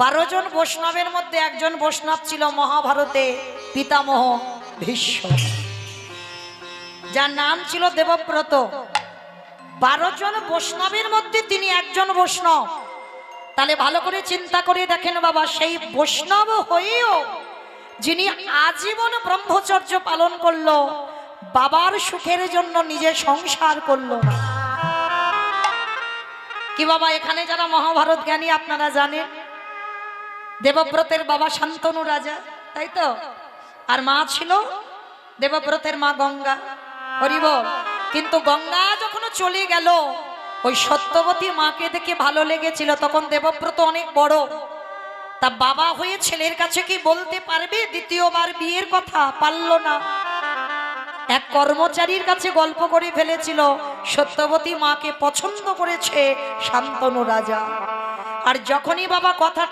বারো জন বৈষ্ণবের মধ্যে একজন বৈষ্ণব ছিল মহাভারতে পিতামহ ভীষ্ম। যার নাম ছিল দেবব্রত। বারো জন বৈষ্ণবের মধ্যে তিনি একজন বৈষ্ণব। তাহলে ভালো করে চিন্তা করে দেখেন বাবা, সেই বৈষ্ণব হয়েও যিনি আজীবন ব্রহ্মচর্য পালন করল, বাবার সুখের জন্য নিজে সংসার করল কি বাবা, এখানে যারা মহাভারত জ্ঞানী আপনারা জানেন? দেবব্রতের বাবা শান্তনু রাজা, তাই তো? আর মা ছিল দেবব্রতের মা গঙ্গা। হরিব, কিন্তু গঙ্গা যখন চলে গেল, ওই সত্যবতী মাকে দেখে ভালো লেগেছিল, তখন দেবব্রত অনেক বড়। তা বাবা হয়ে ছেলের কাছে কি বলতে পারবে? দ্বিতীয়বার বিয়ের কথা পারল না। এক কর্মচারীর কাছে গল্প করে ফেলেছিল, সত্যবতী মাকে পছন্দ করেছে শান্তনু রাজা। আর যখনই বাবা কথা